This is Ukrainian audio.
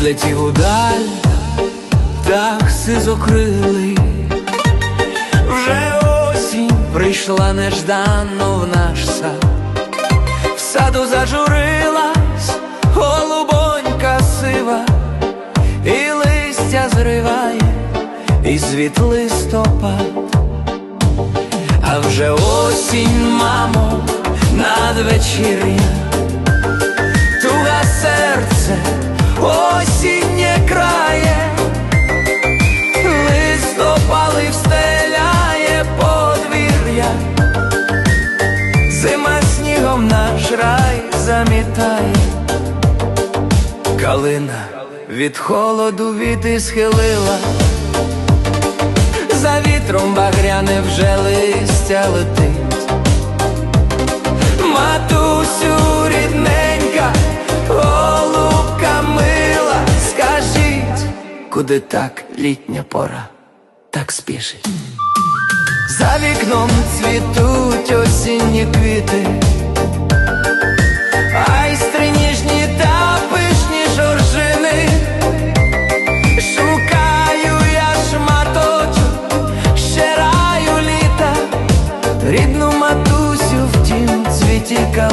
відлетів удаль, птах сизокрилий, вже осінь прийшла нежданно в наш сад, в саду зажурилась голубонька сива, і листя зриває, і звіт листопад. А вже осінь, мамо, надвечір'я, наш рай замітає, калина від холоду віти схилила. За вітром багряне вже листя летить. Матусю рідненька, голубка мила, скажіть, куди так літня пора так спішить? За вікном цвітуть take a